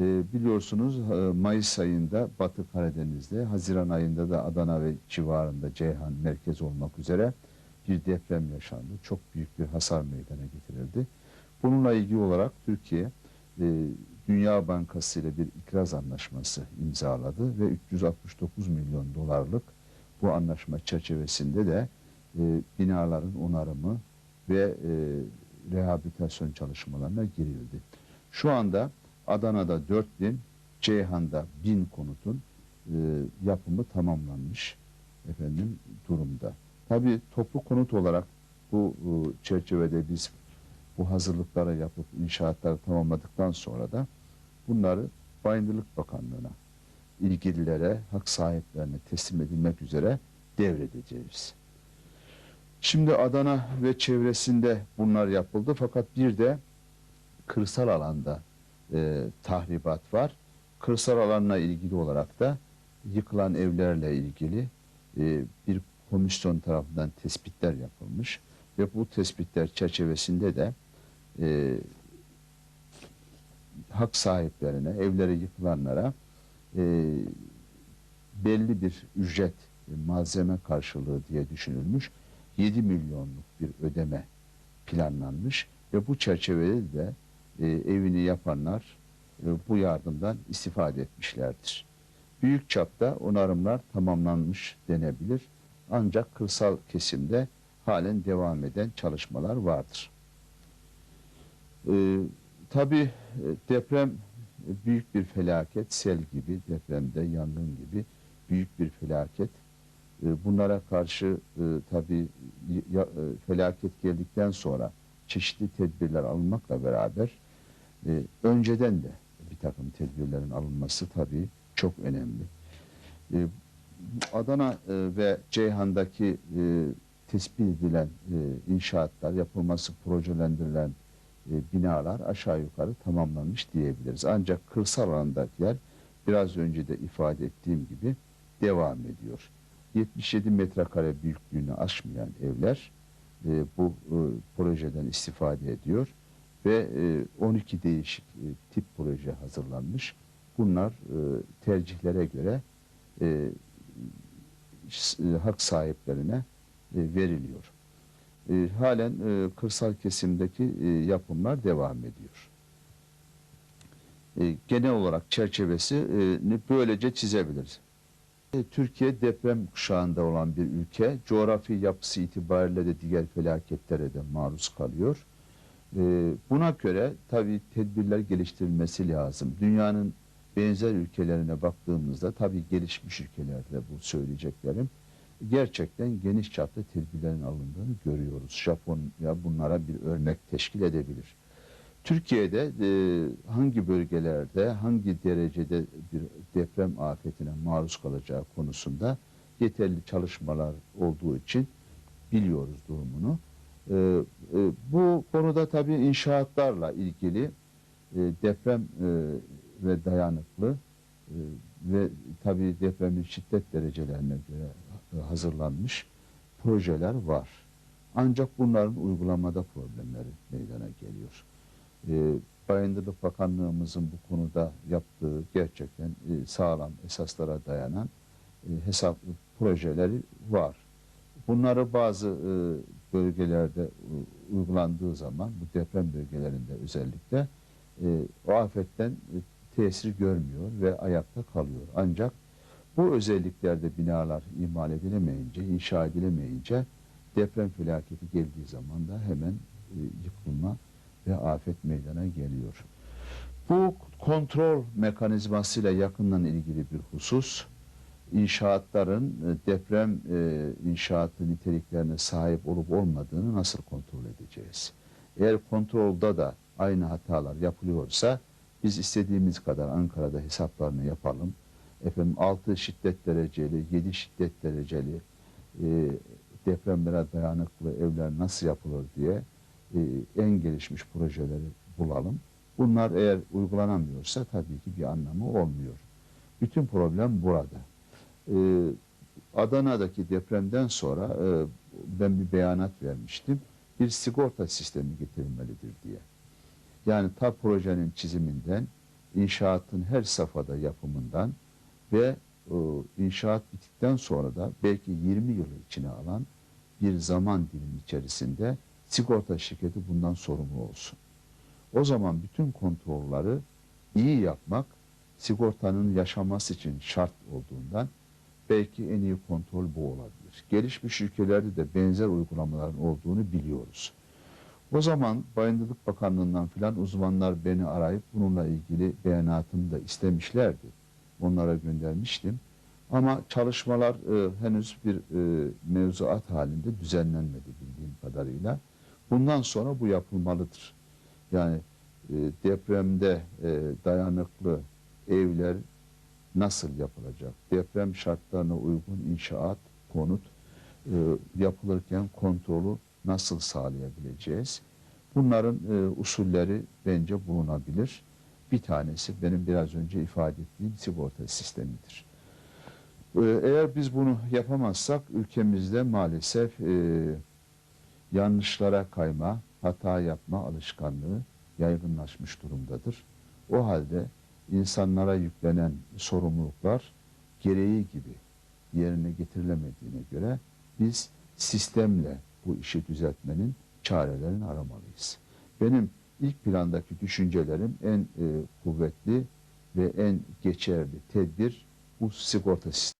E, biliyorsunuz e, Mayıs ayında Batı Karadeniz'de, Haziran ayında da Adana ve civarında Ceyhan merkez olmak üzere bir deprem yaşandı. Çok büyük bir hasar meydana getirildi. Bununla ilgili olarak Türkiye e, Dünya Bankası ile bir ikraz anlaşması imzaladı ve 369 milyon dolarlık bu anlaşma çerçevesinde de e, binaların onarımı ve rehabilitasyon çalışmalarına girildi. Şu anda Adana'da 4000, Ceyhan'da 1000 konutun e, yapımı tamamlanmış efendim durumda. Tabii toplu konut olarak bu e, çerçevede biz bu hazırlıkları yapıp inşaatları tamamladıktan sonra da bunları Bayındırlık Bakanlığı'na ilgililere, hak sahiplerine teslim edilmek üzere devredeceğiz. Şimdi Adana ve çevresinde bunlar yapıldı fakat bir de kırsal alanda e, tahribat var. Kırsal alanla ilgili olarak da yıkılan evlerle ilgili e, bir komisyon tarafından tespitler yapılmış ve bu tespitler çerçevesinde de e, hak sahiplerine, evleri yıkılanlara e, belli bir ücret, e, malzeme karşılığı diye düşünülmüş. 7 milyonluk bir ödeme planlanmış ve bu çerçevede de e, evini yapanlar e, bu yardımdan istifade etmişlerdir. Büyük çapta onarımlar tamamlanmış denebilir. Ancak kırsal kesimde halen devam eden çalışmalar vardır. Ee, tabii e, deprem e, büyük bir felaket, sel gibi, depremde yangın gibi büyük bir felaket. E, bunlara karşı e, tabii e, felaket geldikten sonra çeşitli tedbirler alınmakla beraber e, önceden de bir takım tedbirlerin alınması tabii çok önemli. E, Adana e, ve Ceyhan'daki e, tespit edilen e, inşaatlar, yapılması projelendirilen e, binalar aşağı yukarı tamamlanmış diyebiliriz. Ancak kırsal alandakiler biraz önce de ifade ettiğim gibi devam ediyor. 77 metrekare büyüklüğünü aşmayan evler e, bu e, projeden istifade ediyor ve e, 12 değişik e, tip proje hazırlanmış. Bunlar e, tercihlere göre e, e, hak sahiplerine e, veriliyor. E, halen e, kırsal kesimdeki e, yapımlar devam ediyor. E, genel olarak çerçevesini böylece çizebiliriz. E, Türkiye deprem kuşağında olan bir ülke. Coğrafi yapısı itibariyle de diğer felaketlere de maruz kalıyor. E, buna göre tabii tedbirler geliştirilmesi lazım. Dünyanın benzer ülkelerine baktığımızda tabii gelişmiş ülkelerde bu söyleyeceklerim gerçekten geniş çapta tedbirlerin alındığını görüyoruz. Japonya bunlara bir örnek teşkil edebilir. Türkiye'de e, hangi bölgelerde, hangi derecede bir deprem afetine maruz kalacağı konusunda yeterli çalışmalar olduğu için biliyoruz durumunu. E, e, bu konuda tabii inşaatlarla ilgili e, deprem e, ve dayanıklı e, ve tabii depremin şiddet derecelerine göre hazırlanmış projeler var. Ancak bunların uygulamada problemleri meydana geliyor. E, Bayındırlık Bakanlığımızın bu konuda yaptığı gerçekten e, sağlam esaslara dayanan e, hesap projeleri var. Bunları bazı e, bölgelerde e, uygulandığı zaman bu deprem bölgelerinde özellikle e, o afetten e, tesir görmüyor ve ayakta kalıyor. Ancak bu özelliklerde binalar imal edilemeyince, inşa edilemeyince deprem felaketi geldiği zaman da hemen yıkılma ve afet meydana geliyor. Bu kontrol mekanizmasıyla yakından ilgili bir husus. İnşaatların e, deprem e, inşaatı niteliklerine sahip olup olmadığını nasıl kontrol edeceğiz? Eğer kontrolda da aynı hatalar yapılıyorsa biz istediğimiz kadar Ankara'da hesaplarını yapalım. Efendim 6 şiddet dereceli, 7 şiddet dereceli e, depremlere dayanıklı evler nasıl yapılır diye e, en gelişmiş projeleri bulalım. Bunlar eğer uygulanamıyorsa tabii ki bir anlamı olmuyor. Bütün problem burada. E, Adana'daki depremden sonra e, ben bir beyanat vermiştim. Bir sigorta sistemi getirilmelidir diye. Yani ta projenin çiziminden inşaatın her safhada yapımından ve e, inşaat bittikten sonra da belki 20 yılı içine alan bir zaman dilimi içerisinde sigorta şirketi bundan sorumlu olsun. O zaman bütün kontrolleri iyi yapmak sigortanın yaşaması için şart olduğundan belki en iyi kontrol bu olabilir. Gelişmiş ülkelerde de benzer uygulamaların olduğunu biliyoruz. O zaman Bayındırlık Bakanlığı'ndan filan uzmanlar beni arayıp bununla ilgili beyanatımı da istemişlerdi. Onlara göndermiştim. Ama çalışmalar e, henüz bir e, mevzuat halinde düzenlenmedi bildiğim kadarıyla. Bundan sonra bu yapılmalıdır. Yani e, depremde e, dayanıklı evler nasıl yapılacak? Deprem şartlarına uygun inşaat, konut e, yapılırken kontrolü nasıl sağlayabileceğiz? Bunların e, usulleri bence bulunabilir. Bir tanesi benim biraz önce ifade ettiğim sigorta sistemidir. E, eğer biz bunu yapamazsak ülkemizde maalesef e, yanlışlara kayma, hata yapma alışkanlığı yaygınlaşmış durumdadır. O halde insanlara yüklenen sorumluluklar gereği gibi yerine getirilemediğine göre biz sistemle bu işi düzeltmenin çarelerini aramalıyız. Benim ilk plandaki düşüncelerim en e, kuvvetli ve en geçerli tedbir bu sigorta sistemi.